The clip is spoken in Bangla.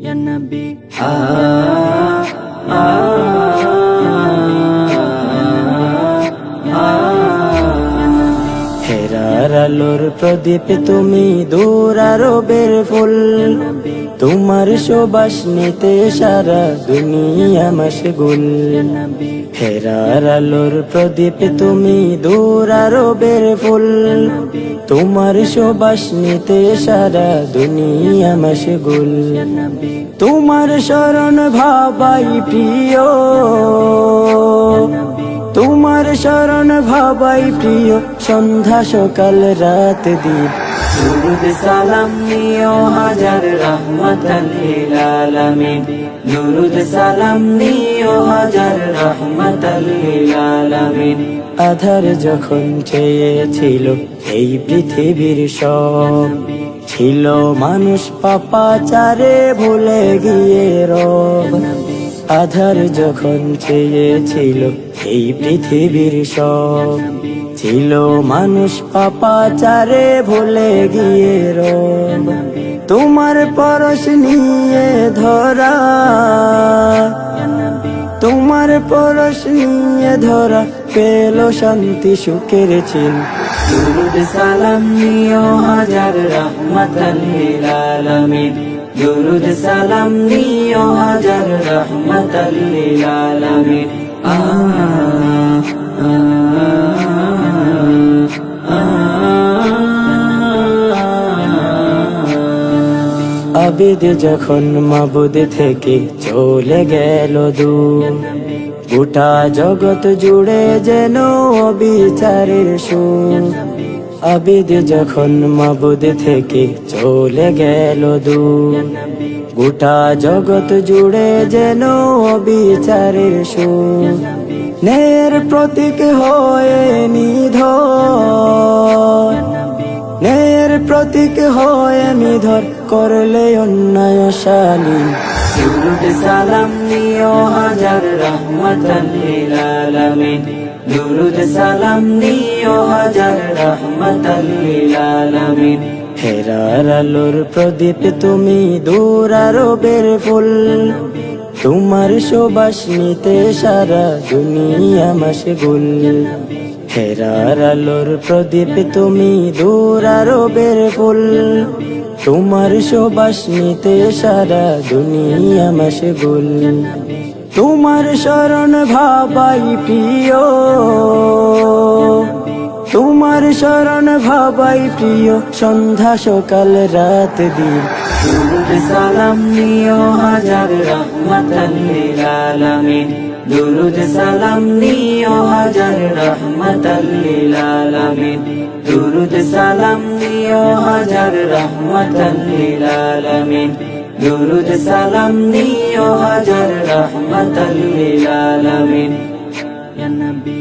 يا نبي হেরার আলোর প্রদীপ তুমি দূর আরবের ফুল তোমার সুবাস নিতে সারা দুনিয়া মশগুল। হেরার আলোর প্রদীপ তুমি দূর আরবের ফুল। তোমার সুবাস নিতে সারা দুনিয়া মশগুল। তোমার শরণ ভাবাই প্রিয়। তোমার শরণ ভাবাই প্রিয়। সন্ধ্যা সকাল রাত দিন দুরুদ সালাম নিও হাজার রহমতাল্লিল আলামিন দুরুদ সালাম নিও হাজার রহমতাল্লিল আলামিন আধার যখন চেয়েছিল, এই পৃথিবীর সব ছিল মানুষ পাপাচারে ভুলে গিয়ে রব। আধার যখন চেয়েছিল, এই পৃথিবীর সব ছিল মানুষ পাপাচারে ভুলে গিয়ে রব তোমার পরশ নিয়ে ধরা, তোমার পরশ নিয়ে ধরা পেল শান্তি সুখের দুরুদ সালাম নিও হাজার রহমতাল্লিল আলামিন। দুরুদ সালাম নিও হাজার আ, আ, আবিদ যখন মাবুদ থেকে চলে গেল দূর গোটা জগৎ জুড়ে যেন বিচারের সুর। আবিদ যখন মাবুদ থেকে চলে গেল দূর, গোটা জগৎ জুড়ে যেন বিচারের সুর নের প্রতীক হয়ে নিধর নের প্রতীক হয় নিধর, করলে অন্যায় শালী দুরুদ সালাম নিও হাজার রহমতাল্লিল আলামিন দুরুদ সালাম নিও হাজার রহমতাল্লিল আলামিন হেরার আলোর প্রদীপ তুমি দূর আরবের ফুল। তোমার সবাস নিতে সারা দুনিয়া গুল। হেরার আলোর প্রদীপ তুমি দূর আরও বের ফুল। তোমার সবাস নিতে সারা দুনিয়া গুল। তোমার শরণ ভাবাই প্রিয়। শরণ ভাবাই প্রিয়, সন্ধ্যা সকাল রাত দিন। সালাম নিও হাজার রহমত আলামিন। দুরুদ সালাম নিও হাজার রহমত দুরুদ সালাম নিও হাজার রহমত আলামিন। দুরুদ সালাম নিও হাজার রহমত ইয়া নবী।